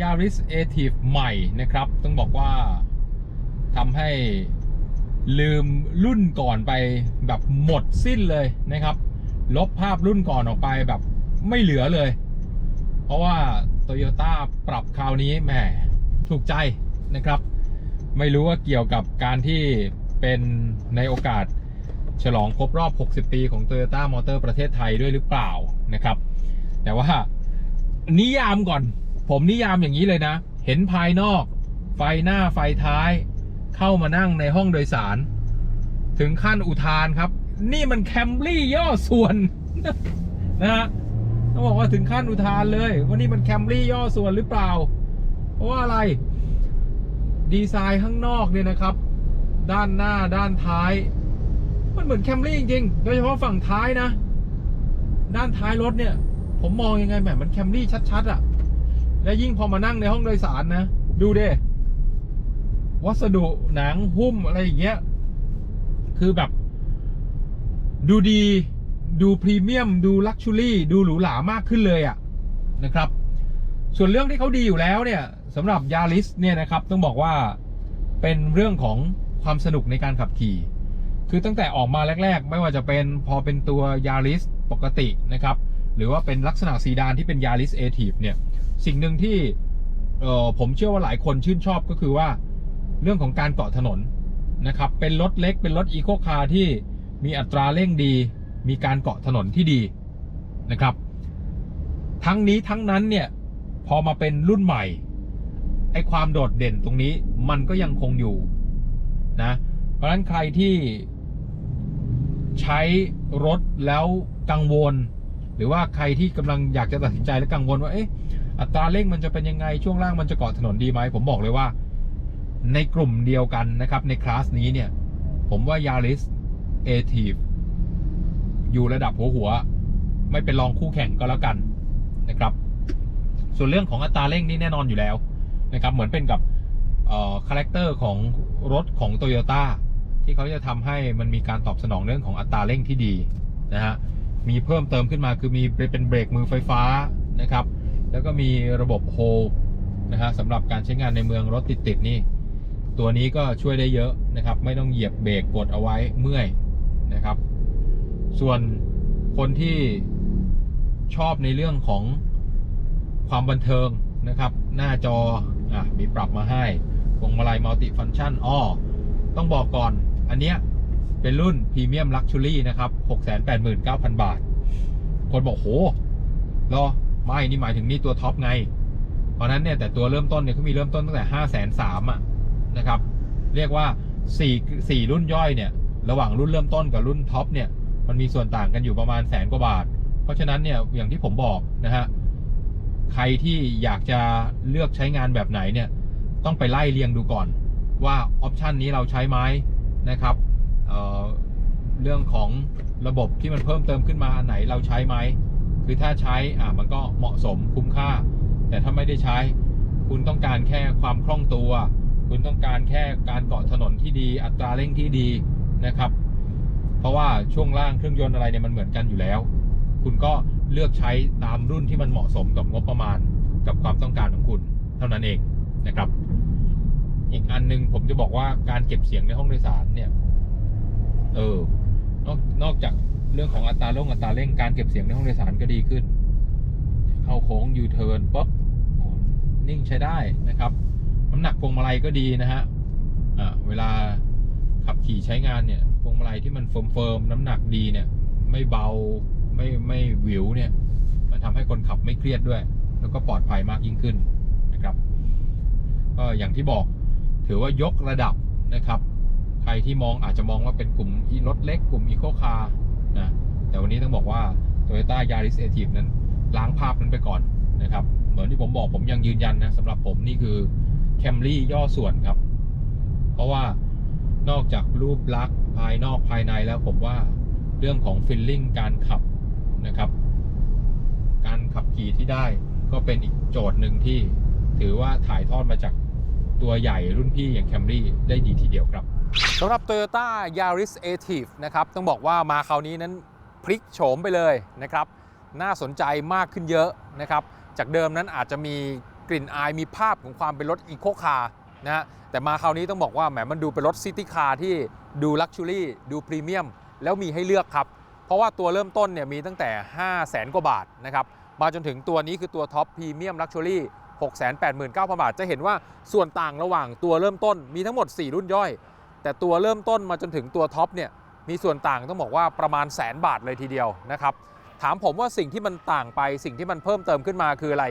Yaris a t i v ใหม่นะครับ ต้องบอกว่าทำให้ลืมรุ่นก่อนไปแบบหมดสิ้นเลยนะครับ ลบภาพรุ่นก่อนออกไปแบบไม่เหลือเลย เพราะว่า Toyota ปรับคราวนี้แหมถูกใจนะครับ ไม่รู้ว่าเกี่ยวกับการที่เป็นในโอกาสฉลองครบรอบ 60 ปีของ Toyota Motor ประเทศไทยด้วยหรือเปล่านะครับ แต่ว่านิยามก่อน ผมนิยามอย่างนี้เลยนะ เห็นภายนอก ไฟหน้าไฟท้าย เข้ามานั่งในห้องโดยสาร ถึงขั้นอุทานครับ นี่มันแคมรี่ย่อส่วนนะฮะต้องบอกว่าถึงขั้นอุทานเลยว่านี่มันแคมรี่ย่อส่วนหรือเปล่า เพราะว่าอะไร ดีไซน์ข้างนอกเนี่ยนะครับ ด้านหน้าด้านท้าย มันเหมือนแคมรี่จริงๆ โดยเฉพาะฝั่งท้ายนะ ด้านท้ายรถเนี่ย ผมมองยังไงแหมมันแคมรี่ชัดๆอะ่ะ และยิ่งพอมานั่งในห้องโดยสารนะ ดูเด้วัสดุหนังหุ้มอะไรอย่างเงี้ย คือแบบ ดูดี ดูพรีเมียม ดูลักชูรี่ ดูหรูหรามากขึ้นเลยอะ่ะนะครับ ส่วนเรื่องที่เขาดีอยู่แล้วเนี่ยสำหรับยาริสเนี่ยนะครับต้องบอกว่าเป็นเรื่องของความสนุกในการขับขี่ คือตั้งแต่ออกมาแรก ๆ ไม่ว่าจะเป็นพอเป็นตัวยาริสปกตินะครับ หรือว่าเป็นลักษณะซีดานที่เป็นยาริสเอทีฟเนี่ย สิ่งหนึ่งที่เออผมเชื่อว่าหลายคนชื่นชอบก็คือว่าเรื่องของการเกาะถนนนะครับ เป็นรถเล็กเป็นรถอีโคคาร์ที่มีอัตราเร่งดี มีการเกาะถนนที่ดีนะครับ ทั้งนี้ทั้งนั้นเนี่ยพอมาเป็นรุ่นใหม่ไอความโดดเด่นตรงนี้มันก็ยังคงอยู่นะเพราะฉะนั้นใครที่ใช้รถแล้วกังวล หรือว่าใครที่กำลังอยากจะตัดสินใจและกังวลว่าเอ๊ะ อัตราเร่งมันจะเป็นยังไงช่วงล่างมันจะเกาะถนนดีไหมผมบอกเลยว่า ในกลุ่มเดียวกันนะครับในคลาสนี้เนี่ย ผมว่า Yaris a t i v อยู่ระดับหัวหัว ไม่เป็นรองคู่แข่งก็แล้วกันนะครับ ส่วนเรื่องของอัตราเร่งนี่แน่นอนอยู่แล้วนะครับ เหมือนเป็นกับคาแรคเตอร์ของรถของ t o y ยต้ที่เขาจะทำให้มันมีการตอบสนองเรื่องของอัตราเร่งที่ดีนะฮะมีเพิ่มเติมขึ้นมาคือมีเป็นเบรกมือไฟฟ้านะครับ แล้วก็มีระบบโฮลนะฮะสำหรับการใช้งานในเมืองรถติดๆนี่ ตัวนี้ก็ช่วยได้เยอะนะครับ ไม่ต้องเหยียบเบรกกดเอาไว้เมื่อยนะครับ ส่วนคนที่ชอบในเรื่องของความบันเทิงนะครับ หน้าจออะมีปรับมาให้พวงมาลัยมัลติฟังชันอ้อต้องบอกก่อน อันเนี้ยเป็นรุ่นพรีเมียมลักชัวรี่นะครับ 689,000 บาท คนบอกโหรอ ไม่นี่หมายถึงนี่ตัวท็อปไง เพราะนั้นเนี่ยแต่ตัวเริ่มต้นเนี่ยเขามีเริ่มต้นตั้งแต่5 3 0 0 0อะนะครับ เรียกว่า4 4รุ่นย่อยเนี่ยระหว่างรุ่นเริ่มต้นกับรุ่นท็อปเนี่ยมันมีส่วนต่างกันอยู่ประมาณแสนกว่าบาท เพราะฉะนั้นเนี่ยอย่างที่ผมบอกนะฮะใครที่อยากจะเลือกใช้งานแบบไหนเนี่ยต้องไปไล่เรียงดูก่อน ว่าออปชันนี้เราใช้ไหมนะครับเเรื่องของระบบที่มันเพิ่มเติมขึ้นมาอันไหนเราใช้ไหม คือถ้าใช้อ่ามันก็เหมาะสมคุ้มค่า แต่ถ้าไม่ได้ใช้ คุณต้องการแค่ความคล่องตัว คุณต้องการแค่การเกาะถนนที่ดี อัตราเร่งที่ดีนะครับ เพราะว่าช่วงล่างเครื่องยนต์อะไรเนี่ยมันเหมือนกันอยู่แล้ว คุณก็เลือกใช้ตามรุ่นที่มันเหมาะสมกับงบประมาณกับความต้องการของคุณเท่านั้นเองนะครับ อีกอันหนึงผมจะบอกว่าการเก็บเสียงในห้องโดยสารเนี่ย เออนอกนอกจาก เรื่องของอัตราลงอัตราเร่งการเก็บเสียงในห้องโดยสารก็ดีขึ้น เข้าโค้งยูเทิร์นป๊บโอ้นิ่งใช้ได้นะครับ น้ำหนักพวงมาลัยก็ดีนะฮะอ่าเวลาขับขี่ใช้งานเนี่ยพวงมาลัยที่มันเฟิร์มเฟิร์มๆน้ำหนักดีเนี่ย ไม่เบาไม่ไม่หวิวเนี่ย มันทำให้คนขับไม่เครียดด้วย แล้วก็ปลอดภัยมากยิ่งขึ้นนะครับ ก็อย่างที่บอกถือว่ายกระดับนะครับ ใครที่มองอาจจะมองว่าเป็นกลุ่มรถเล็กกลุ่มอีโคคาร์ นะแต่วันนี้ต้องบอกว่า Toyota Yaris a t i v นั้นล้างภาพนั้นไปก่อนนะครับ เหมือนที่ผมบอกผมยังยืนยันนะสำหรับผมนี่คือ Camry ย่อส่วนครับ เพราะว่านอกจากรูปลักษณ์ภายนอกภายในแล้วผมว่าเรื่องของฟีลลิ่งการขับนะครับ การขับขี่ที่ได้ก็เป็นอีกโจทย์หนึ่งที่ถือว่าถ่ายทอดมาจากตัวใหญ่รุ่นพี่อย่าง Camry ได้ดีทีเดียวครับ สำหรับ Toyota Yaris a t i v นะครับ ต้องบอกว่ามาคราวนี้นั้นพลิกโฉมไปเลยนะครับ น่าสนใจมากขึ้นเยอะนะครับ จากเดิมนั้นอาจจะมีกลิ่นอายมีภาพของความเป็นรถอีโคคาร์นะฮะแต่มาคราวนี้ต้องบอกว่าแหมมันดูเป็นรถซิตี้คาร์ที่ดูลักชัวรี่ดูพรีเมียมแล้วมีให้เลือกครับ เพราะว่าตัวเริ่มต้นเนี่ยมีตั้งแต่ 5 0 0แสนกว่าบาทนะครับ มาจนถึงตัวนี้คือตัวท็อปพรีเมียมลักชัวรี่689,000 บาท จะเห็นว่าส่วนต่างระหว่างตัวเริ่มต้นมีทั้งหมด 4 รุ่นย่อย แต่ตัวเริ่มต้นมาจนถึงตัวท็อปเนี่ยมีส่วนต่างต้องบอกว่าประมาณแสนบาทเลยทีเดียวนะครับถามผมว่าสิ่งที่มันต่างไปสิ่งที่มันเพิ่มเติมขึ้นมาคืออะไร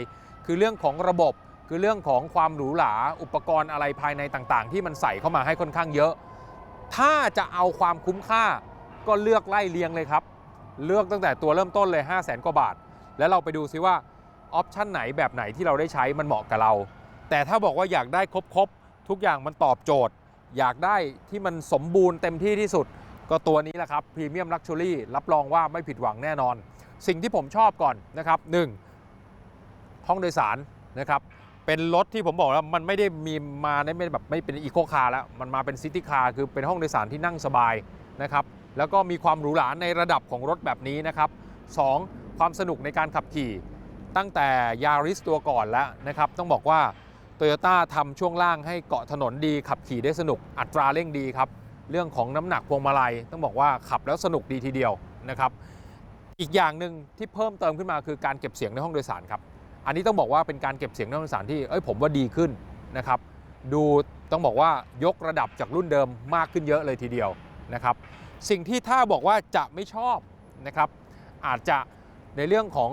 คือเรื่องของระบบคือเรื่องของความหรูหราอุปกรณ์อะไรภายในต่างๆ ที่มันใส่เข้ามาให้ค่อนข้างเยอะ ถ้าจะเอาความคุ้มค่าก็เลือกไล่เรียงเลยครับ เลือกตั้งแต่ตัวเริ่มต้นเลย 5 0 0แสนกว่าบาท แล้วเราไปดูซิว่าออปชันไหนแบบไหนที่เราได้ใช้มันเหมาะกับเรา แต่ถ้าบอกว่าอยากได้ครบๆ ทุกอย่างมันตอบโจทย์ อยากได้ที่มันสมบูรณ์เต็มที่ที่สุด ก็ตัวนี้แหละครับพรีเมียมลักชัวรี่รับรองว่าไม่ผิดหวังแน่นอน สิ่งที่ผมชอบก่อนนะครับหนึ่งห้องโดยสารนะครับเป็นรถที่ผมบอกแล้วมันไม่ได้มีมาในไม่แบบไม่เป็นอีโคคาร์แล้ว มันมาเป็นซิตี้คาร์คือเป็นห้องโดยสารที่นั่งสบายนะครับแล้วก็มีความหรูหราในระดับของรถแบบนี้นะครับสองความสนุกในการขับขี่ ตั้งแต่ยาริสตัวก่อนแล้วนะครับ ต้องบอกว่า โตโยต้าทำช่วงล่างให้เกาะถนนดีขับขี่ได้สนุกอัตราเร่งดีครับ เรื่องของน้ำหนักพวงมาลัย ต้องบอกว่าขับแล้วสนุกดีทีเดียวนะครับอีกอย่างหนึ่งที่เพิ่มเติมขึ้นมาคือการเก็บเสียงในห้องโดยสารครับอันนี้ต้องบอกว่าเป็นการเก็บเสียงในห้องโดยสารที่เอ้ยผมว่าดีขึ้นนะครับดูต้องบอกว่ายกระดับจากรุ่นเดิมมากขึ้นเยอะเลยทีเดียวนะครับสิ่งที่ถ้าบอกว่าจะไม่ชอบนะครับอาจจะในเรื่องของ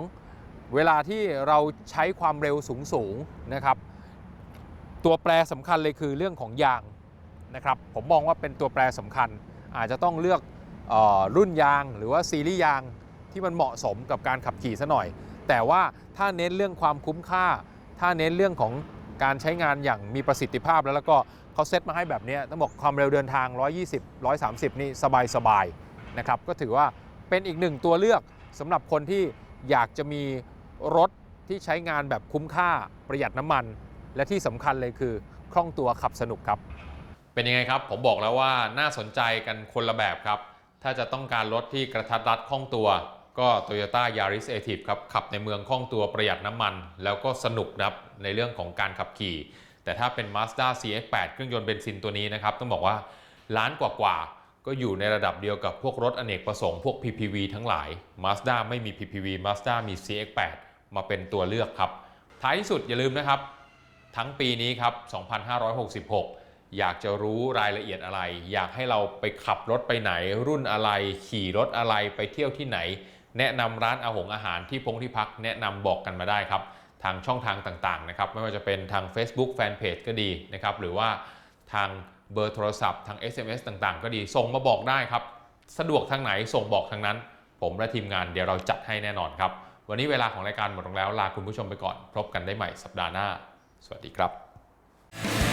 เวลาที่เราใช้ความเร็วสูงสูงนะครับ ตัวแปรสำคัญเลยคือเรื่องของยางนะครับผมมองว่าเป็นตัวแปรสำคัญ อาจจะต้องเลือกออรุ่นยางหรือว่าซีรีส์ยางที่มันเหมาะสมกับการขับขี่ซะหน่อย แต่ว่าถ้าเน้นเรื่องความคุ้มค่า ถ้าเน้นเรื่องของการใช้งานอย่างมีประสิทธิภาพแล้วแล้วก็เขาเซตมาให้แบบนี้ต้องบอกความเร็วเดินทาง 120 130 นี่สบายๆนะครับก็ถือว่าเป็นอีกหนึ่งตัวเลือกสำหรับคนที่อยากจะมีรถที่ใช้งานแบบคุ้มค่าประหยัดน้ำมัน และที่สำคัญเลยคือคล่องตัวขับสนุกครับ เป็นยังไงครับ ผมบอกแล้วว่าน่าสนใจกันคนละแบบครับ ถ้าจะต้องการรถที่กระทัดรัดคล่องตัว ก็ Toyota Yaris a t i v ครับ ขับในเมืองคล่องตัวประหยัดน้ำมัน แล้วก็สนุกครับในเรื่องของการขับขี่ แต่ถ้าเป็น Mazda CX-8 เครื่องยนต์เบนซินตัวนี้นะครับต้องบอกว่าล้านกว่าๆก็อยู่ในระดับเดียวกับพวกรถอเนกประสงค์พวก PPV ทั้งหลาย Mazda ไม่มี PPV Mazda มี CX-8 มาเป็นตัวเลือกครับ ท้ายที่สุดอย่าลืมนะครับ ทั้งปีนี้ครับ 2566 อยากจะรู้รายละเอียดอะไร อยากให้เราไปขับรถไปไหน รุ่นอะไร ขี่รถอะไรไปเที่ยวที่ไหน แนะนำร้านอาหงอาหารที่พงที่พัก แนะนำบอกกันมาได้ครับ ทางช่องทางต่างๆนะครับ ไม่ว่าจะเป็นทาง Facebook Fanpage ก็ดีนะครับ หรือว่าทางเบอร์โทรศัพท์ทาง SMS ต่างๆ ก็ดี ส่งมาบอกได้ครับ สะดวกทางไหนส่งบอกทางนั้น ผมและทีมงานเดี๋ยวเราจัดให้แน่นอนครับ วันนี้เวลาของรายการหมดลงแล้ว ลาคุณผู้ชมไปก่อน พบกันได้ใหม่สัปดาห์หน้า สวัสดีครับ